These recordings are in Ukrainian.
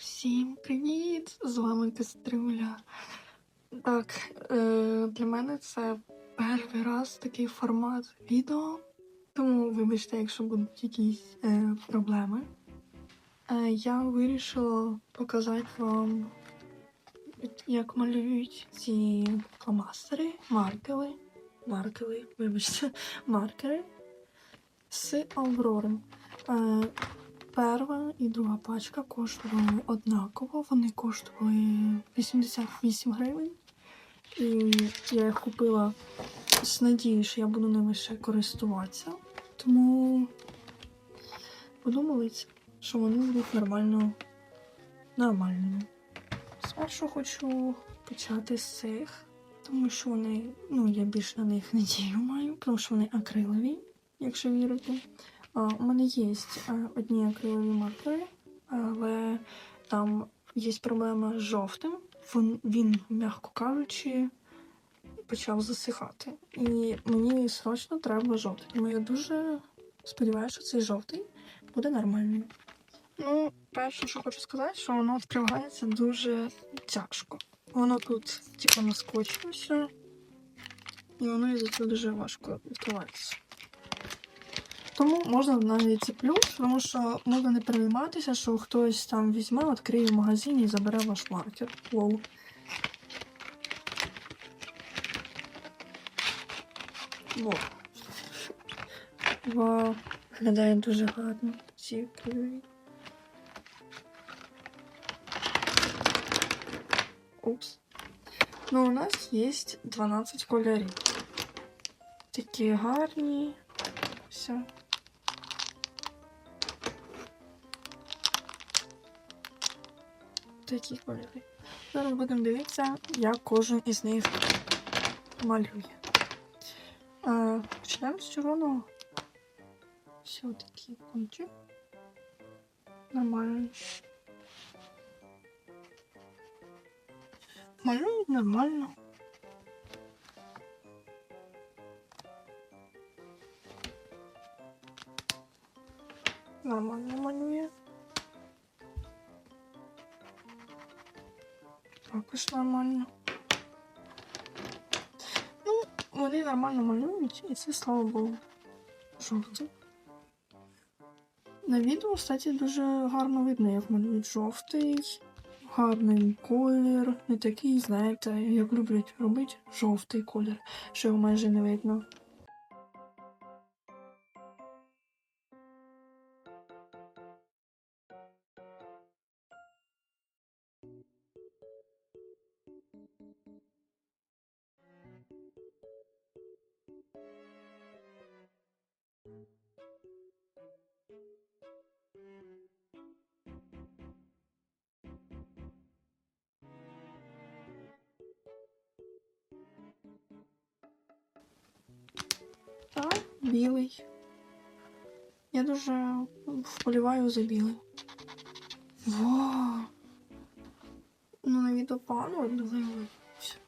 Всім привіт! З вами Каструля. Так, е, для мене це перший раз такий формат відео, тому вибачте, якщо будуть якісь е, проблеми. Е, я вирішила показати вам, як малюють ці фломастери, маркери, маркери, вибачте, маркери з Аврори. Е, Перша і друга пачка коштували однаково. Вони коштували 88 гривень. І я їх купила з надією, що я буду ними ще користуватися. Тому подумали, що вони будуть нормально нормальними. Спершу хочу почати з цих, тому що вони, ну, я більш на них надію маю, тому що вони акрилові, якщо вірити. У мене є е, одні акрилові маркери, але там є проблема з жовтим. Він, він, м'яко кажучи, почав засихати. І мені срочно треба жовтий. Тому я дуже сподіваюся, що цей жовтий буде нормальним. Ну, перше, що хочу сказати, що воно відкривається дуже тяжко. Воно тут, типу, наскочилося, і воно із цього дуже важко відкривається. Тому можна навіть це плюс, тому що можна не перейматися, що хтось там візьме, відкриє в магазині і забере ваш маркер. Воу. Во. Вау. Виглядає дуже гарно. Ці криві. Упс. Ну, у нас є 12 кольорів. Такі гарні. Все. Такі кольори. Зараз будемо дивитися, як кожен із них малює. А, почнемо з червоного. Все такі кончик. Нормально. Малюють нормально. Нормально малює. Також нормально. Ну, вони нормально малюють, і це слава Богу. Жовтий. На відео, кстати, дуже гарно видно, як малюють жовтий. Гарний колір. Не такий, знаєте, як люблять робити жовтий колір, що його майже не видно. Білий. Я дуже вполіваю за білий. Во! Ну, на відео погано дивилась.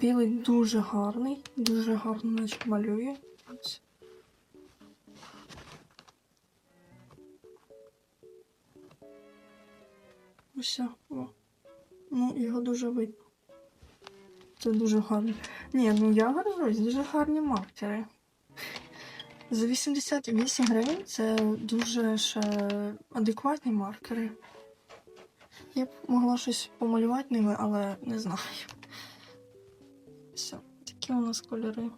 Білий дуже гарний, дуже гарно наче малює. Ось. О. Ну, його дуже видно. Це дуже гарно. Ні, ну я горжусь, дуже гарні маркери. За 88 гривень це дуже ще адекватні маркери. Я б могла щось помалювати ними, але не знаю. Все, такі у нас кольори.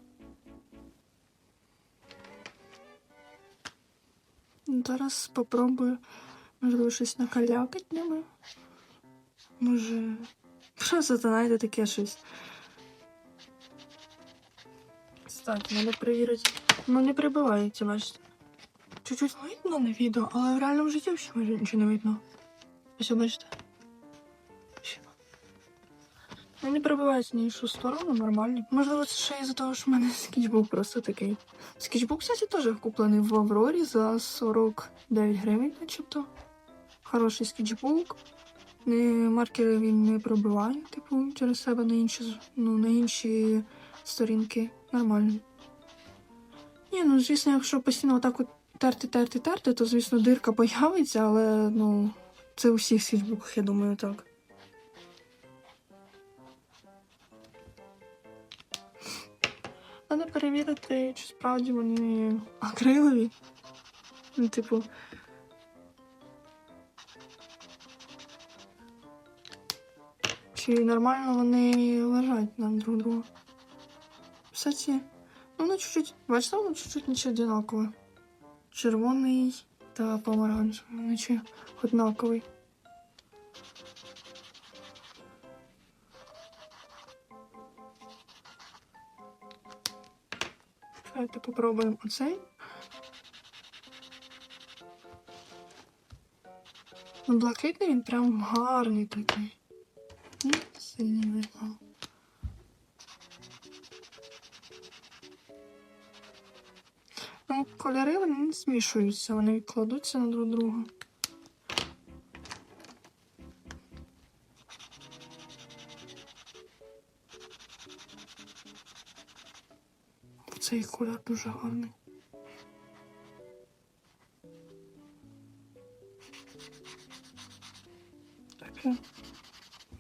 Зараз спробую, можливо, щось накалякати ними. Може. Просто знаєте таке щось. Кстати, мене перевірити. Ну не прибивається, бачите. Чуть-чуть видно на відео, але в реальному житті взагалі нічого не видно. Ось бачите. Не пробивається ні в іншу сторону, нормально. Можливо, це ще із-за того, що в мене скетчбук просто такий. Скетчбук, кстати, теж куплений в Аврорі за 49 гривень, начебто. хороший скетчбук. Не, маркери він не пробиває, типу, через себе на інші, ну, на інші сторінки. Нормально. Ні, ну звісно, якщо постійно отак от терти, терти, терти, то звісно дирка появиться, але ну, це у всіх скетчбуках, я думаю, так. Перевірити, чи справді вони акрилові. Ну, типу. Чи нормально вони лежать на друг друга. Кстати, ну воно чуть-чуть, бачите, воно чуть-чуть наче одинакове. Червоний та помаранчевий, наче однаковий. Давайте попробуємо оцей. Ну, блакитний він прям гарний такий. Ну, видно. Ну, кольори вони не змішуються, вони кладуться на друг друга. Цей колір дуже гарний. Таке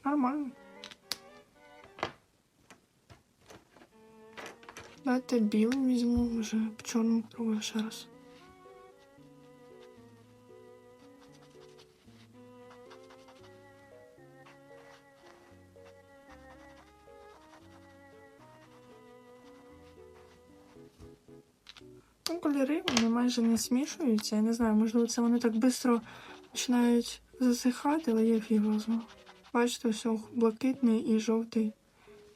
нормально. Давайте білий візьму, вже в чорному пробую ще раз. Ну, кольори вони майже не змішуються. Я не знаю, можливо, це вони так швидко починають засихати, але я фіг розумію. Бачите, все блакитний і жовтий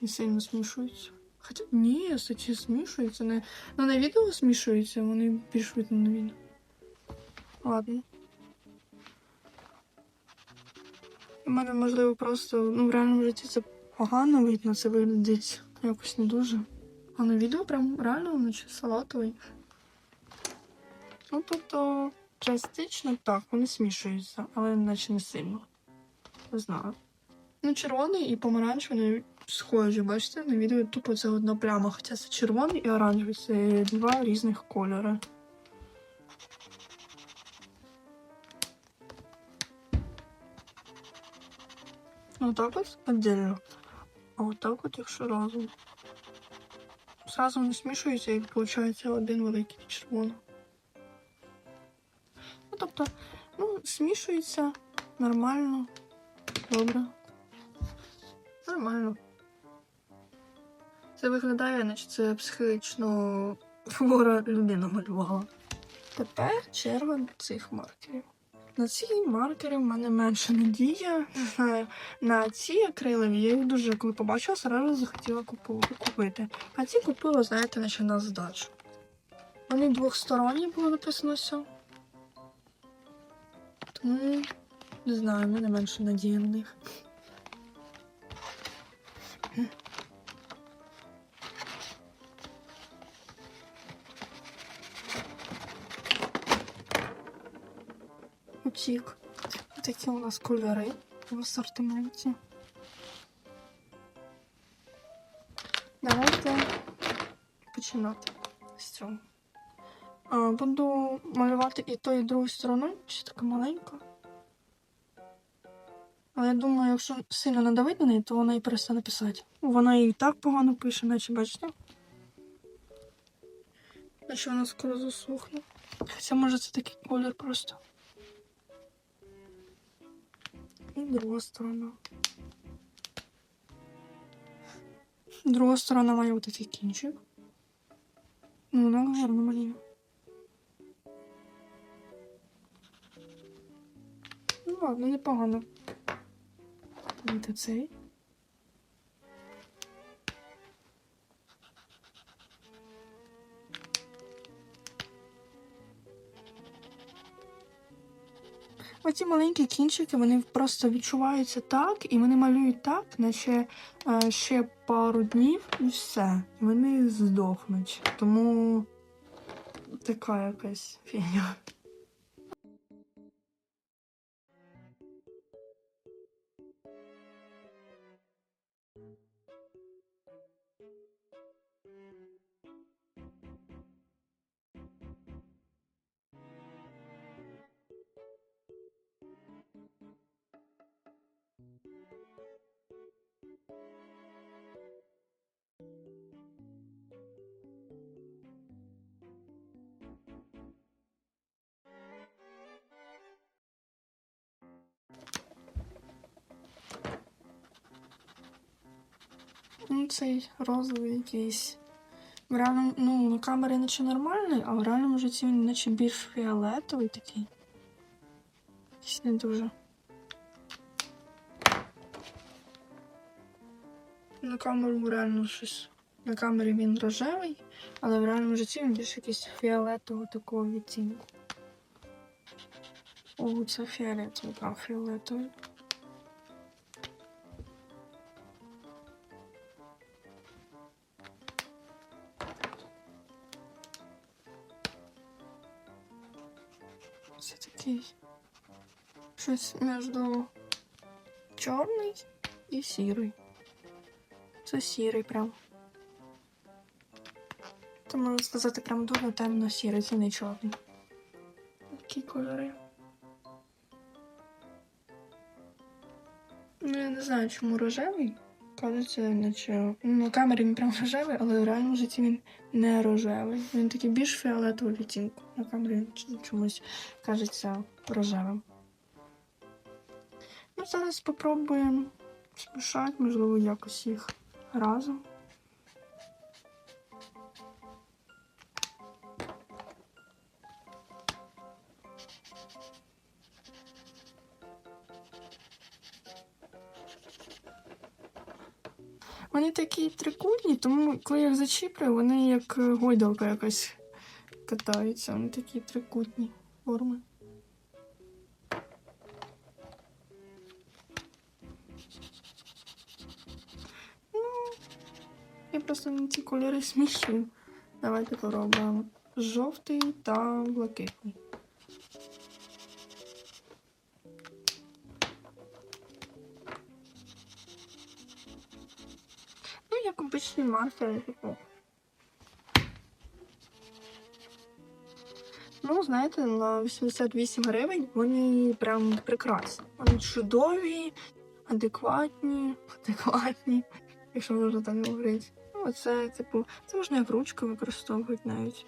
не сильно змішуються. Хоча ні, кстати, змішуються. Не... Ну, на відео змішуються, вони більш видно на відео. Ладно. У мене, можливо, просто ну, в реальному житті це погано видно, це виглядить якось не дуже. А на відео прям реально наче салатовий. Ну, тобто, частично так, вони смішуються, але наче не сильно. Не знаю. Ну, червоний і помаранчевий схожі, бачите, на відео тупо це одна пляма. Хоча це червоний і оранжевий, це два різних кольори. Ну так от отдельно. А от так от, якщо разом. Зразу вони смішуються і виходить один великий червоний. Тобто, ну, смішується нормально, добре. Нормально. Це виглядає, наче це психічно хвора людина малювала. Тепер черга цих маркерів. На ці маркери в мене менше надія. На ці акрилові я їх дуже коли побачила, одразу захотіла купити. А ці купила, знаєте, наче на здачу. Вони двохсторонні було написано все. Не знаю, в мене менше надії на них. Утік. Такі у нас кольори в асортименті. Давайте починати з цього. Буду малювати і тою, і другою стороною, чи така маленька. Але я думаю, якщо сильно надавити на неї, то вона і перестане писати. Вона і так погано пише, наче бачите. Наче вона скоро засохне. Хоча може це такий колір просто. І друга сторона. Друга сторона має ось такий кінчик. Ну, вона гарно малює. Ладно, непогано. Давайте цей. Оці маленькі кінчики, вони просто відчуваються так, і вони малюють так, наче е, ще пару днів і все. Вони здохнуть. Тому така якась фігня. Ну, цей розовий якийсь. реальному, ну, на камері наче нормальний, а в реальному житті він наче більш фіолетовий такий. Якийсь не дуже. Камеру реально щось. На камері він рожевий, але в реальному житті він більш якийсь фіолетового такого відтінку. О, це фіолетовий, прям фіолетовий. Це такий щось між чорний і сірий. Це сірий прям. Це можна сказати прям дуже темно-сірий, це не чорний. Такі кольори. Ну, я не знаю, чому рожевий. Кажеться, наче. Ну, на камері він прям рожевий, але в реальному житті він не рожевий. Він такий більш фіолетовий відтінку. На камері чомусь кажеться рожевим. Ну, зараз спробуємо змішати, можливо, якось їх разом. Вони такі трикутні, тому коли я їх зачіплюю, вони як гойдалка якась катаються. Вони такі трикутні форми. Просто на ці кольори смішую. Давайте поробимо жовтий та блакитний. Ну, як обичний маркер. Ну, знаєте, на 88 гривень вони прям прекрасні. Вони чудові, адекватні, адекватні, якщо можна так говорити. Ну, оце, типу, це можна як ручку використовувати навіть.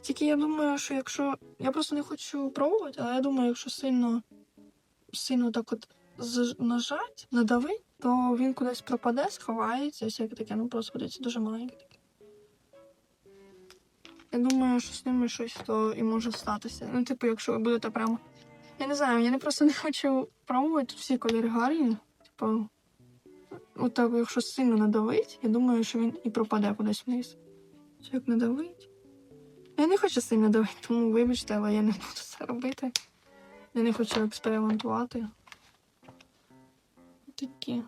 Тільки я думаю, що якщо. Я просто не хочу пробувати, але я думаю, якщо сильно, сильно так от нажать, надавить, то він кудись пропаде, сховається, всяке таке, ну просто буде це дуже маленьке таке. Я думаю, що з ними щось то і може статися. Ну, типу, якщо ви будете прямо. Я не знаю, я не просто не хочу пробувати всі кольори гарні. Типу, от так, якщо сильно надавить, я думаю, що він і пропаде кудись вниз. Чи як надавить? Я не хочу сильно давити, тому вибачте, але я не буду це робити. Я не хочу експериментувати. Такі.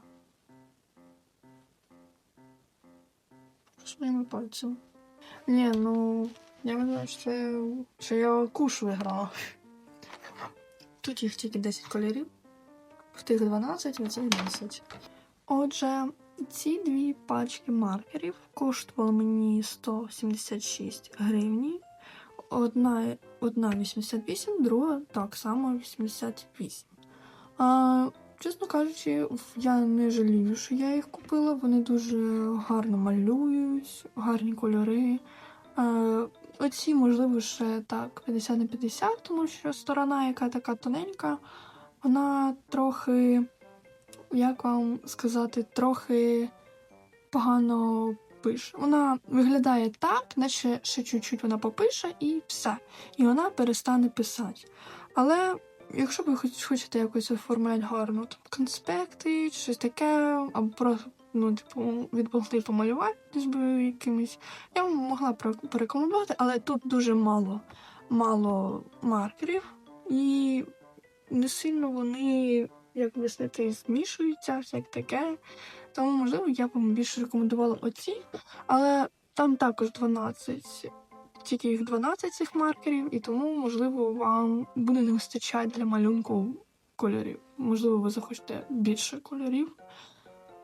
З моїми пальцями? Ні, ну, я вважаю, що, що я куш виграла. Тут їх тільки 10 кольорів. В тих 12, в цих 10. Отже, ці дві пачки маркерів коштували мені 176 гривні. Одна, одна 88, друга так само 88. А, чесно кажучи, я не жалію, що я їх купила. Вони дуже гарно малюють, гарні кольори. А, оці, можливо, ще так 50 на 50, тому що сторона, яка така тоненька, вона трохи, як вам сказати, трохи погано пише. Вона виглядає так, наче ще чуть-чуть вона попише і все. І вона перестане писати. Але якщо ви хочете якось оформляти гарно, там конспекти, щось таке, або просто ну, типу, від болти помалювати би якимось, я вам могла порекомендувати, але тут дуже мало, мало маркерів, і не сильно вони, як вияснити, змішуються, всяке таке. Тому, можливо, я б вам більше рекомендувала оці, але там також 12, тільки їх 12 цих маркерів, і тому, можливо, вам буде не вистачати для малюнку кольорів. Можливо, ви захочете більше кольорів,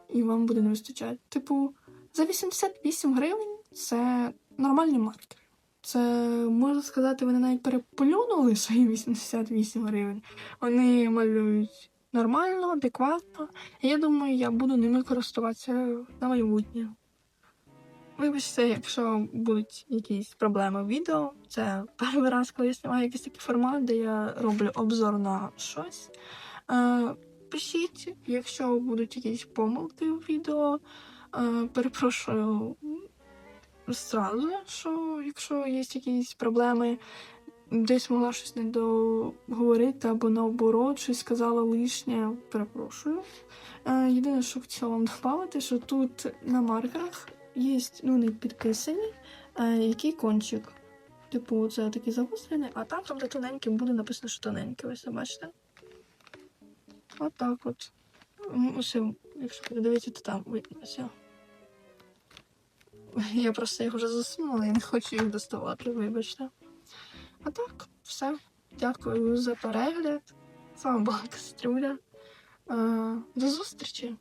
і вам буде не вистачати. Типу, за 88 гривень це нормальні маркери. Це можна сказати, вони навіть переплюнули свої 88 гривень. Вони малюють нормально, адекватно. Я думаю, я буду ними користуватися на майбутнє. Вибачте, якщо будуть якісь проблеми в відео. Це перший раз, коли я знімаю якийсь такий формат, де я роблю обзор на щось. Е, пишіть, якщо будуть якісь помилки в відео. Е, перепрошую зразу, що якщо є якісь проблеми, десь могла щось не договорити або наоборот, щось сказала лишнє, перепрошую. Е, єдине, що хотіла вам додати, що тут на маркерах є, ну, не підписані, е, який кончик. Типу, це такий загострений, а там, там де тоненький, буде написано, що тоненький. Ось бачите? От так от. Ось, якщо подивитися, то там видно. Я просто їх вже засунула і не хочу їх доставати, вибачте. А так, все. Дякую за перегляд. З вами була Кастрюля. Е, До зустрічі!